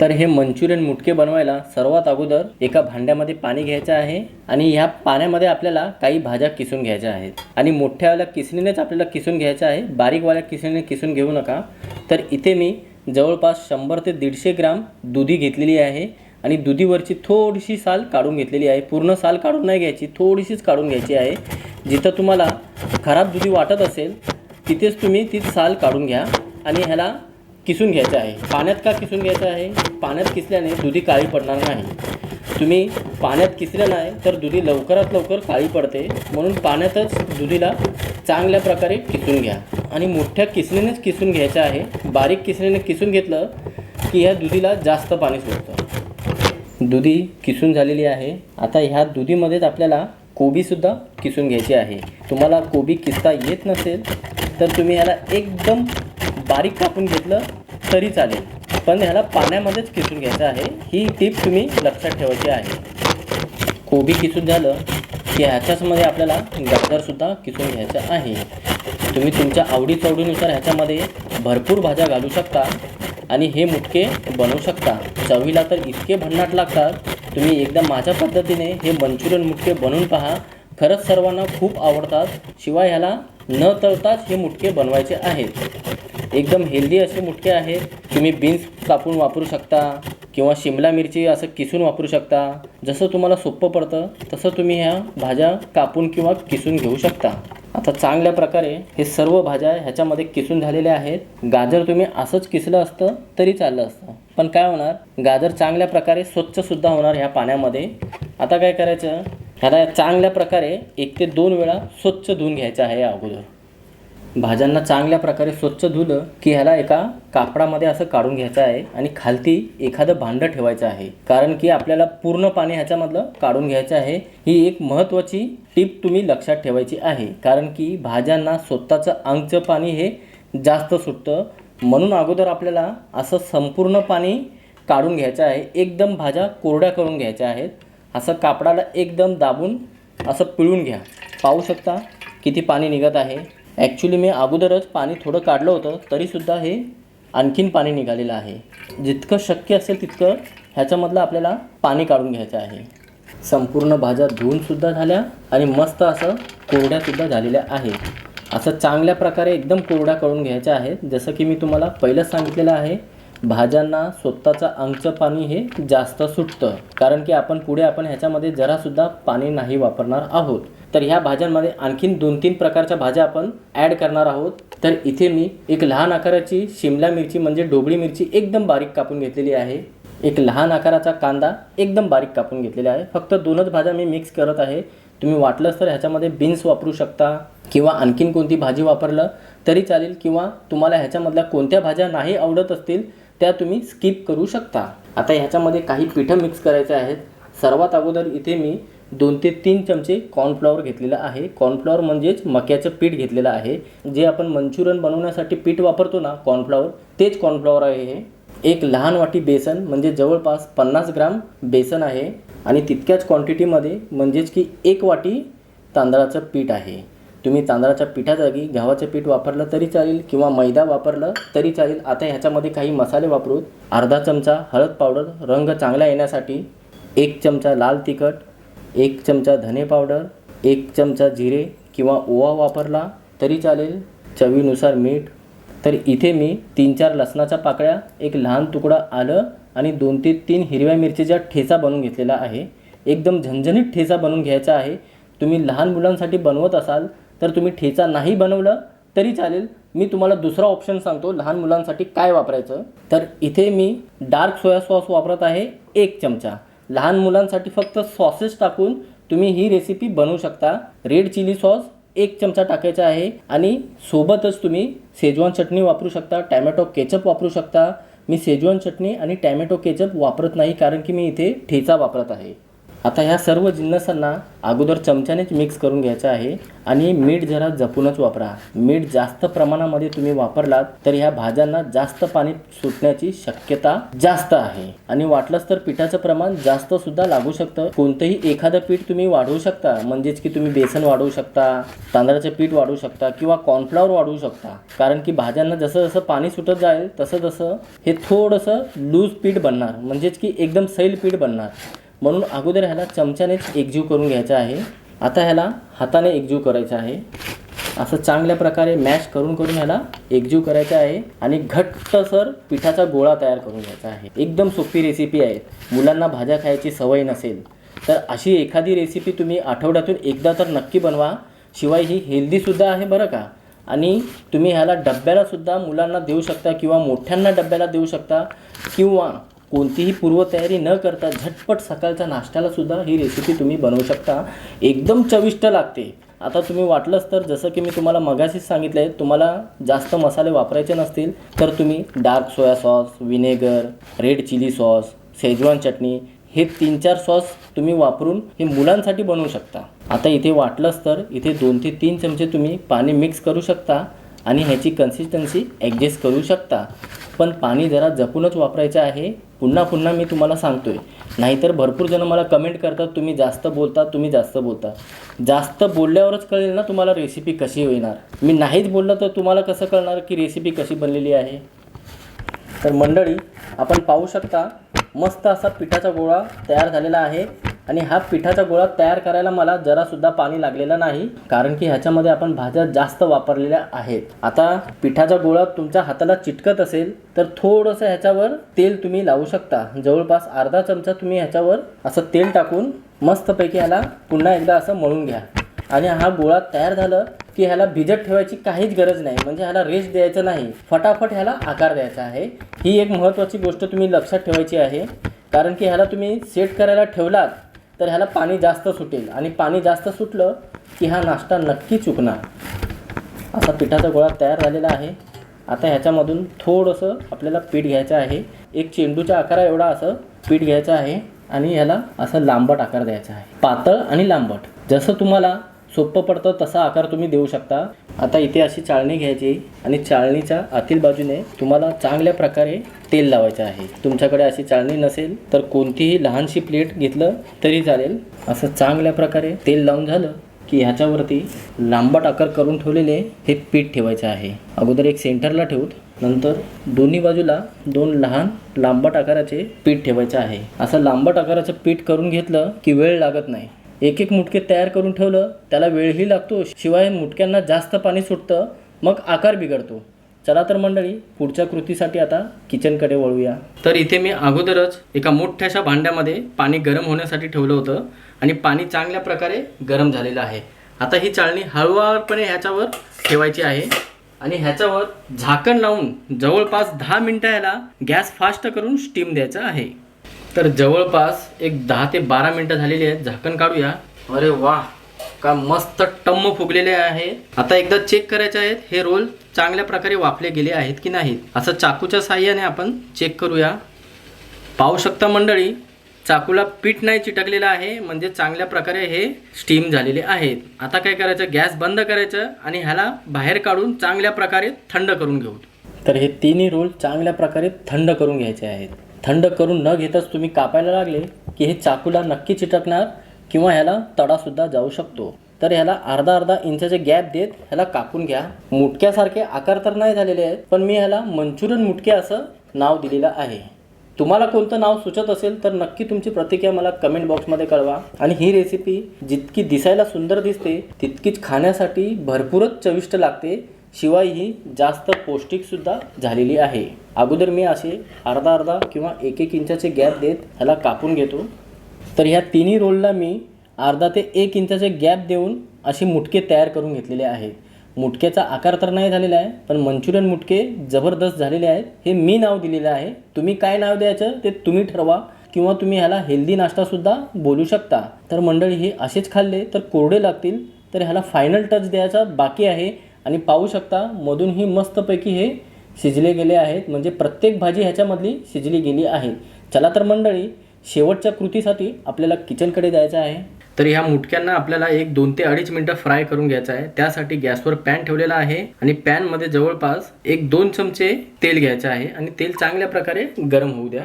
तर हे मंचुरियन मुटके बनवायला सर्वात अगोदर एका भांड्यामध्ये पाणी घ्यायचं आहे आणि ह्या पाण्यामध्ये आपल्याला काही भाज्या किसून घ्यायच्या आहेत. आणि मोठ्यावाल्या किसणीनेच आपल्याला किसून घ्यायचं आहे. बारीकवाल्या किसणीने किसून घेऊ नका. तर इथे मी जवळपास शंभर ते दीडशे ग्राम दुधी घेतलेली आहे. आणि दुधीवरची थोडीशी साल काढून घेतलेली आहे. पूर्ण साल काढून नाही घ्यायची थोडीशीच काढून घ्यायची आहे. जिथं तुम्हाला खराब दुधी वाटत असेल तिथेच तुम्ही ती साल काढून घ्या. आणि ह्याला किसून घ्यायचं आहे? पाण्यात का किसून घ्यायचं आहे? पाण्यात किसल्याने दुधी काळी पडणार नाही. तुम्ही पाण्यात किसलं नाही तर दुधी लवकरात लवकर काळी पडते. म्हणून पाण्यातच दुधीला चांगल्या प्रकारे किसून घ्या. आणि मोठ्या किसणीनेच किसून घ्यायचं आहे बारीक किसणीने किसून घेतलं की ह्या दुधीला जास्त पाणी सुटतं दुधी किसून झालेली आहे. आता ह्या दुधीमध्येच आपल्याला कोबीसुद्धा किसून घ्यायची आहे. तुम्हाला कोबी किसता येत नसेल तर तुम्ही ह्याला एकदम बारीक कापून घेतलं तरी चालेल. पण ह्याला पाण्यामध्येच किसून घ्यायचं आहे. ही टीप तुम्ही लक्षात ठेवायची आहे. कोबी किसून झालं की ह्याच्याचमध्ये आपल्याला गाजरसुद्धा किसून घ्यायचं आहे. तुम्ही तुमच्या आवडीचवडीनुसार ह्याच्यामध्ये भरपूर भाज्या घालू शकता आणि हे मुटके बनवू शकता. चवीला तर इतके भन्नाट लागतात. तुम्ही एकदा माझ्या पद्धतीने हे मंचुरियन मुटके बनवून पहा. खरंच सर्वांना खूप आवडतात. शिवाय ह्याला न तळताच हे मुटके बनवायचे आहेत. एकदम हेल्दी असे मुटके आहेत तुम्ही बीन्स कापून वापरू शकता किंवा शिमला मिरची असं किसून वापरू शकता. जसं तुम्हाला सोपं पडतं तसं तुम्ही ह्या भाज्या कापून किंवा किसून घेऊ शकता. आता चांगल्या प्रकारे हे सर्व भाज्या ह्याच्यामध्ये किसून झालेल्या आहेत. गाजर तुम्ही असंच किसलं असतं तरी चाललं असतं. पण काय होणार? गाजर चांगल्या प्रकारे स्वच्छसुद्धा होणार ह्या पाण्यामध्ये. आता काय करायचं? ह्याला चांगल्या प्रकारे एक ते दोन वेळा स्वच्छ धुवून घ्यायचं आहे अगोदर. भाज्यांना चांगल्या प्रकारे स्वच्छ धुलं की ह्याला एका कापडामध्ये असं काढून घ्यायचं आहे आणि खालती एखादं भांडं ठेवायचं आहे. कारण की आपल्याला पूर्ण पाणी ह्याच्यामधलं काढून घ्यायचं आहे. ही एक महत्त्वाची टीप तुम्ही लक्षात ठेवायची आहे. कारण की भाज्यांना स्वतःचं अंगचं पाणी हे जास्त सुटतं. म्हणून अगोदर आपल्याला असं संपूर्ण पाणी काढून घ्यायचं आहे. एकदम भाज्या कोरड्या करून घ्यायच्या आहेत. असं कापडाला एकदम दाबून असं पिळून घ्या. पाहू शकता किती पाणी निघत आहे. ॲक्च्युली मी अगोदरच पाणी थोडं काढलं होतं तरीसुद्धा हे आणखीन पाणी निघालेलं आहे. जितकं शक्य असेल तितकं ह्याच्यामधलं आपल्याला पाणी काढून घ्यायचं आहे. संपूर्ण भाज्या धुवूनसुद्धा झाल्या आणि मस्त असं कोरड्यासुद्धा झालेल्या आहेत. असं चांगल्या प्रकारे एकदम कोरड्या करून घ्यायच्या आहेत. जसं की मी तुम्हाला पहिलंच सांगितलेलं आहे भाज्यांना स्वतःचं अंगचं पाणी हे जास्त सुटतं. कारण की आपण पुढे आपण ह्याच्यामध्ये जरासुद्धा पाणी नाही वापरणार आहोत. तर ह्या भाज्यांमध्ये आणखीन दोन तीन प्रकारच्या भाज्या आपण ॲड करणार आहोत. तर इथे मी एक लहान आकाराची शिमला मिरची म्हणजे डोबळी मिरची एकदम बारीक कापून घेतलेली आहे. एक लहान आकाराचा कांदा एकदम बारीक कापून घेतलेला आहे. फक्त दोनच भाज्या मी मिक्स करत आहे. तुम्ही वाटलंच तर ह्याच्यामध्ये बीन्स वापरू शकता किंवा आणखीन कोणती भाजी वापरलं तरी चालेल किंवा तुम्हाला ह्याच्यामधल्या कोणत्या भाज्या नाही आवडत असतील त्या तुम्ही स्किप करू शकता. आता ह्याच्यामध्ये काही पिठं मिक्स करायचे आहेत. सर्वात अगोदर इथे मी दोन ते तीन चमचे कॉर्नफ्लॉवर घेतलेलं आहे. कॉर्नफ्लॉवर म्हणजेच मक्याचं पीठ घेतलेलं आहे. जे आपण मंचुरियन बनवण्यासाठी पीठ वापरतो ना कॉर्नफ्लॉवर तेच कॉर्नफ्लॉवर आहे हे. एक लहान वाटी बेसन म्हणजे जवळपास पन्नास ग्राम बेसन आहे. आणि तितक्याच क्वांटिटीमध्ये म्हणजेच की एक वाटी तांदळाचं पीठ आहे. तुम्ही तांदळाच्या पिठाजागी गव्हाचं पीठ वापरलं तरी चालेल किंवा मैदा वापरलं तरी चालेल. आता ह्याच्यामध्ये काही मसाले वापरू. अर्धा चमचा हळद पावडर रंग चांगला येण्यासाठी एक चमचा लाल तिखट एक चमचा धने पावडर एक चमचा जिरे किंवा ओवा वापरला तरी चालेल. चवीनुसार मीठ. तर इथे मी तीन चार लसणाच्या पाकळ्या एक लहान तुकडा आलं आणि दोन ते तीन हिरव्या मिरचीचा ठेचा बनवून घेतलेला आहे. एकदम झणझणीत ठेचा बनवून घ्यायचा आहे. तुम्ही लहान मुलांसाठी बनवत असाल तर तुम्ही ठेचा नाही बनवलं तरी चालेल. मी तुम्हाला दुसरा ऑप्शन सांगतो लहान मुलांसाठी काय वापरायचं. तर इथे मी डार्क सोया सॉस वापरत आहे एक चमचा. लहान मुलांसाठी फक्त सॉसेस टाकून तुम्ही ही रेसिपी बनवू शकता. रेड चिली सॉस एक चमचा टाकायचा आहे आणि सोबतच तुम्ही शेजवान चटणी वापरू शकता टॅमॅटो केचप वापरू शकता. मी शेजवान चटणी आणि टॅमॅटो केचप वापरत नाही कारण की मी इथे ठेचा वापरत आहे. आता ह्या सर्व जिन्नसांना अगोदर चमच्यानेच मिक्स करून घ्यायचं आहे आणि मीठ जरा जपूनच वापरा. मीठ जास्त प्रमाणामध्ये तुम्ही वापरलात तर ह्या भाज्यांना जास्त पाणी सुटण्याची शक्यता जास्त आहे. आणि वाटलंच तर पिठाचं प्रमाण जास्त सुद्धा लागू शकतं. कोणतंही एखादं पीठ तुम्ही वाढवू शकता म्हणजेच की तुम्ही बेसन वाढवू शकता तांदळाचं पीठ वाढवू शकता किंवा कॉर्नफ्लॉवर वाढवू शकता. कारण की भाज्यांना जसं जसं पाणी सुटत जाईल तसं तसं हे थोडंसं लूज पीठ बनणार. म्हणजेच की एकदम सैल पीठ बनणार. म्हणून अगोदर ह्याला चमच्यानेच एकजीव करून घ्यायचा आहे. आता ह्याला हाताने एकजीव करायचा आहे. असं चांगल्या प्रकारे मॅश करून करून ह्याला एकजीव करायचं आहे आणि घट्टसर पिठाचा गोळा तयार करून घ्यायचा आहे. एकदम सोपी रेसिपी आहे. मुलांना भाज्या खायची सवय नसेल तर अशी एखादी रेसिपी तुम्ही आठवड्यातून एकदा तर नक्की बनवा. शिवाय ही हेल्दीसुद्धा आहे बरं का? आणि तुम्ही ह्याला डब्याला सुद्धा मुलांना देऊ शकता किंवा मोठ्यांना डब्याला देऊ शकता किंवा कोणतीही पूर्वतयारी न करता झटपट सकाळच्या नाश्त्यालासुद्धा ही रेसिपी तुम्ही बनवू शकता. एकदम चविष्ट लागते. आता तुम्ही वाटलंच तर जसं की मी तुम्हाला मगाशीच सांगितलं आहे तुम्हाला जास्त मसाले वापरायचे नसतील तर तुम्ही dark soya sauce vinegar red chilli sauce Schezwan चटणी हे तीन चार सॉस तुम्ही वापरून हे मुलांसाठी बनवू शकता. आता इथे वाटलंच तर इथे दोन ते तीन चमचे तुम्ही पाणी मिक्स करू शकता आणि ह्याची कन्सिस्टन्सी ॲडजस्ट करू शकता. पण पाणी जरा जपूनच वापरायचं आहे. पुन्हा पुन्हा मी तुम्हाला सांगतो आहे नाहीतर भरपूर जणं मला कमेंट करतात तुम्ही जास्त बोलता तुम्ही जास्त बोलता. जास्त बोलल्यावरच कळेल ना तुम्हाला रेसिपी कशी होणार मी नाहीच बोललं तर तुम्हाला कसं कळणार की रेसिपी कशी बनलेली आहे? तर मंडळी आपण पाहू शकता मस्त असा पिठाचा गोळा तयार झालेला आहे. आणि हा पिठाचा गोळा तयार करायला मला जरासुद्धा पाणी लागलेलं नाही कारण की ह्याच्यामध्ये आपण भाज्या जास्त वापरलेल्या आहेत. आता पिठाचा गोळा तुमच्या हाताला चिटकत असेल तर थोडंसं ह्याच्यावर तेल तुम्ही लावू शकता. जवळपास अर्धा चमचा तुम्ही ह्याच्यावर असं तेल टाकून मस्तपैकी ह्याला पुन्हा एकदा असं मळून घ्या. आणि हा गोळा तयार झालं की ह्याला भिजत ठेवायची काहीच गरज नाही म्हणजे ह्याला रेस्ट द्यायचं नाही. फटाफट ह्याला आकार द्यायचा आहे. ही एक महत्त्वाची गोष्ट तुम्ही लक्षात ठेवायची आहे कारण की ह्याला तुम्ही सेट करायला ठेवलात तर ह्याला पाणी जास्त सुटेल. आणि पाणी जास्त सुटलं की हा नाश्ता नक्की चुकणार. असा पिठाचा गोळा तयार झालेला आहे. आता ह्याच्यामधून थोडंसं आपल्याला पीठ घ्यायचं आहे. एक चेंडूच्या आकारा एवढा असं पीठ घ्यायचं आहे. आणि ह्याला असं लांबट आकार द्यायचा आहे. पातळ आणि लांबट. जसं तुम्हाला सोपं पडतं तसा आकार तुम्ही देऊ शकता. आता इथे अशी चाळणी घ्यायची आणि चाळणीच्या आतील बाजूने तुम्हाला चांगल्या प्रकारे तेल लावायचं आहे. तुमच्याकडे अशी चाळणी नसेल तर कोणतीही लहानशी प्लेट घेतलं तरी चालेल. असं चांगल्या प्रकारे तेल लावून झालं की ह्याच्यावरती लांबट आकार करून ठेवलेले हे पीठ ठेवायचं आहे. अगोदर एक सेंटरला ठेवूत नंतर दोन्ही बाजूला दोन लहान लांबट आकाराचे पीठ ठेवायचे आहे. असं लांबट आकाराचं पीठ करून घेतलं की वेळ लागत नाही. एक एक मुटके तयार करून ठेवलं त्याला वेळही लागतो शिवाय मुटक्यांना जास्त पाणी सुटतं मग आकार बिघडतो. चला तर मंडळी पुढच्या कृतीसाठी आता किचनकडे वळूया. तर इथे मी अगोदरच एका मोठ्याशा भांड्यामध्ये पाणी गरम होण्यासाठी ठेवलं होतं आणि पाणी चांगल्या प्रकारे गरम झालेलं आहे. आता ही चाळणी हळूवारपणे ह्याच्यावर ठेवायची आहे आणि ह्याच्यावर झाकण लावून जवळपास दहा मिनटं ह्याला गॅस फास्ट करून स्टीम द्यायचा आहे. तर जवळपास एक दहा ते बारा मिनटं झालेली आहेत. झाकण काढूया. अरे वा का मस्त टम्म फुगलेले आहे. आता एकदा चेक करायचे आहेत हे रोल चांगल्या प्रकारे वाफले गेले आहेत की नाहीत. असं चाकूच्या साह्याने आपण चेक करूया. पाहू शकता मंडळी चाकूला पीठ नाही चिटकलेलं आहे म्हणजे चांगल्या प्रकारे हे स्टीम झालेले आहेत. आता काय करायचं गॅस बंद करायचं आणि ह्याला बाहेर काढून चांगल्या प्रकारे थंड करून घेऊ. तर हे तिन्ही रोल चांगल्या प्रकारे थंड करून घ्यायचे आहेत. थंड करून न घेताच तुम्ही कापायला लागले की हे चाकूला नक्की चिटकणार किंवा ह्याला तडासुद्धा जाऊ शकतो. तर ह्याला अर्धा अर्धा इंचाचे गॅप देत ह्याला कापून घ्या. मुटक्यासारखे आकार तर नाही झालेले आहेत पण मी ह्याला मंचुरियन मुटके असं नाव दिलेलं आहे. तुम्हाला कोणतं नाव सुचत असेल तर नक्की तुमची प्रतिक्रिया मला कमेंट बॉक्समध्ये कळवा. आणि ही रेसिपी जितकी दिसायला सुंदर दिसते तितकीच खाण्यासाठी भरपूरच चविष्ट लागते. शिवाय ही जास्त पौष्टिकसुद्धा झालेली आहे. अगोदर मी असे अर्धा अर्धा किंवा एक एक इंचाचे गॅप देत ह्याला कापून घेतो. तर ह्या तिन्ही रोलला मी अर्धा ते एक इंचाचे गॅप देऊन असे मुटके तयार करून घेतलेले आहेत. मुटक्याचा आकार तर नाही झालेला आहे पण मंचुरियन मुटके जबरदस्त झालेले आहेत. हे मी नाव दिलेलं आहे. तुम्ही काय नाव द्यायचं ते तुम्ही ठरवा किंवा तुम्ही ह्याला हेल्दी नाश्तासुद्धा बोलू शकता. तर मंडळी हे असेच खाल्ले तर कोरडे लागतील तर ह्याला फायनल टच द्यायचा बाकी आहे. आणि पाहू शकता मधूनही मस्तपैकी हे शिजले गेले आहेत. म्हणजे प्रत्येक भाजी ह्याच्यामधली शिजली गेली आहे. चला तर मंडळी शेवटच्या कृतीसाठी आपल्याला किचनकडे जायचं आहे. तर ह्या मुटक्यांना आपल्याला एक दोन ते अडीच मिनटं फ्राय करून घ्यायचं आहे. त्यासाठी गॅसवर पॅन ठेवलेला आहे आणि पॅनमध्ये जवळपास एक दोन चमचे तेल घ्यायचे आहे. आणि तेल चांगल्या प्रकारे गरम होऊ द्या.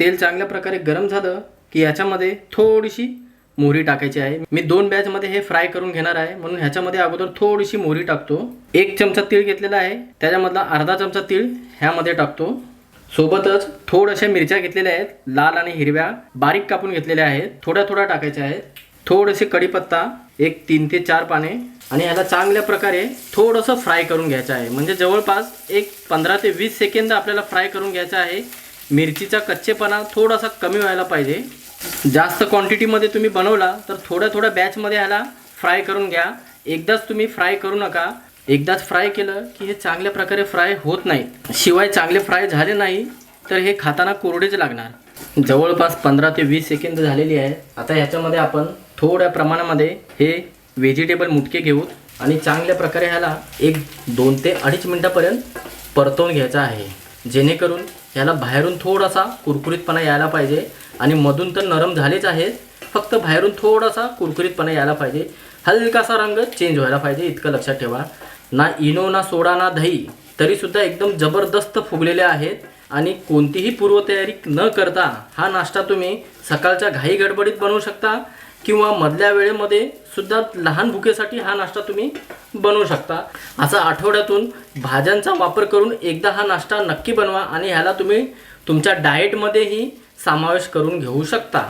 तेल चांगल्या प्रकारे गरम झालं की याच्यामध्ये थोडीशी मोहरी टाकायची आहे. मी दोन बॅचमध्ये हे फ्राय करून घेणार आहे. म्हणून ह्याच्यामध्ये अगोदर थोडीशी मोहरी टाकतो. एक चमचा तीळ घेतलेला आहे. त्याच्यामधला अर्धा चमचा तीळ ह्यामध्ये टाकतो. सोबतच थोड्याशा मिरच्या घेतलेल्या आहेत. लाल आणि हिरव्या. बारीक कापून घेतलेल्या आहेत. थोड्या थोड्या टाकायच्या आहेत. थोडेसे कढीपत्ता. एक तीन ते चार पाने. आणि ह्याला चांगल्या प्रकारे थोडंसं फ्राय करून घ्यायचं आहे. म्हणजे जवळपास एक पंधरा ते वीस सेकंद आपल्याला फ्राय करून घ्यायचं आहे. मिरचीचा कच्चेपणा थोडासा कमी व्हायला पाहिजे. जास्त क्वांटिटीमध्ये तुम्ही बनवला तर थोड्या थोड्या बॅचमध्ये ह्याला फ्राय करून घ्या. एकदाच तुम्ही फ्राय करू नका. एकदाच फ्राय केलं की हे चांगल्या प्रकारे फ्राय होत नाही. शिवाय चांगले फ्राय झाले नाही तर हे खाताना कोरडेच लागणार. जवळपास पंधरा ते वीस सेकंद झालेली आहे. आता ह्याच्यामध्ये आपण थोड्या प्रमाणामध्ये हे व्हेजिटेबल मुटके घेऊ आणि चांगल्या प्रकारे ह्याला एक दोन ते अडीच मिनटापर्यंत परतवून घ्यायचा आहे. जेणेकरून ह्याला बाहेरून थोडासा कुरकुरीतपणा यायला पाहिजे. आणि मधून तर नरम झालेच आहेत फक्त बाहेरून थोडासा कुरकुरीतपणा यायला पाहिजे. हलकासा रंग चेंज व्हायला पाहिजे इतकं लक्षात ठेवा. ना इनो ना सोडा ना दही तरीसुद्धा एकदम जबरदस्त फुगलेले आहेत. आणि कोणतीही पूर्वतयारी न करता हा नाश्ता तुम्ही सकाळच्या घाई गडबडीत बनवू शकता किंवा मधल्या वेळेमध्ये सुद्धा लहान भुकेसाठी हा नाश्ता तुम्ही बनवू शकता. असा आठवड्यातून भाज्यांचा वापर करून एकदा हा नाश्ता नक्की बनवा आणि ह्याला तुम्ही तुमच्या डाएटमध्येही समावेश करून घेऊ शकता.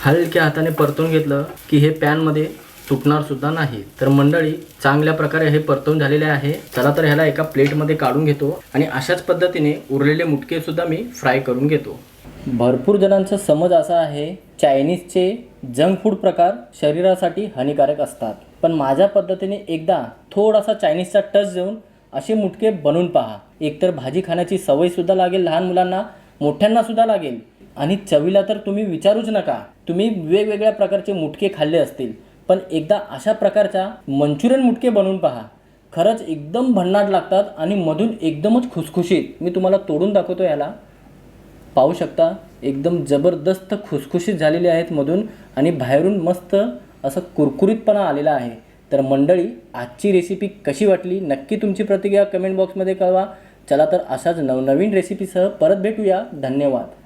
हलक्या हाताने परतून घेतलं की हे पॅनमध्ये तुटणार सुद्धा नाही. तर मंडळी चांगल्या प्रकारे हे परतवून झालेले आहे. चला तर ह्याला एका प्लेटमध्ये काढून घेतो आणि अशाच पद्धतीने उरलेले मुटके सुद्धा मी फ्राय करून घेतो. भरपूर जणांचा समज असा आहे चायनीजचे जंक फूड प्रकार शरीरासाठी हानिकारक असतात. पण माझ्या पद्धतीने एकदा थोडासा चायनीजचा टच देऊन असे मुटके बनवून पहा. एकतर भाजी खाण्याची सवयसुद्धा लागेल लहान मुलांना मोठ्यांनासुद्धा लागेल. आणि चवीला तर तुम्ही विचारूच नका. तुम्ही वेगवेगळ्या प्रकारचे मुटके खाल्ले असतील. पण एकदा अशा प्रकारच्या मंचुरियन मुटके बनवून पहा. खरंच एकदम भन्नाट लागतात आणि मधून एकदमच खुसखुशीत. मी तुम्हाला तोडून दाखवतो याला. पाहू शकता एकदम जबरदस्त खुसखुशीत झालेले आहेत मधून आणि बाहेरून मस्त असं कुरकुरीतपणा आलेला आहे. तर मंडळी आजची रेसिपी कशी वाटली? नक्की तुमची प्रतिक्रिया कमेंट बॉक्समध्ये कळवा. चला तर अशाच नवनवीन रेसिपीसह परत भेटूया. धन्यवाद.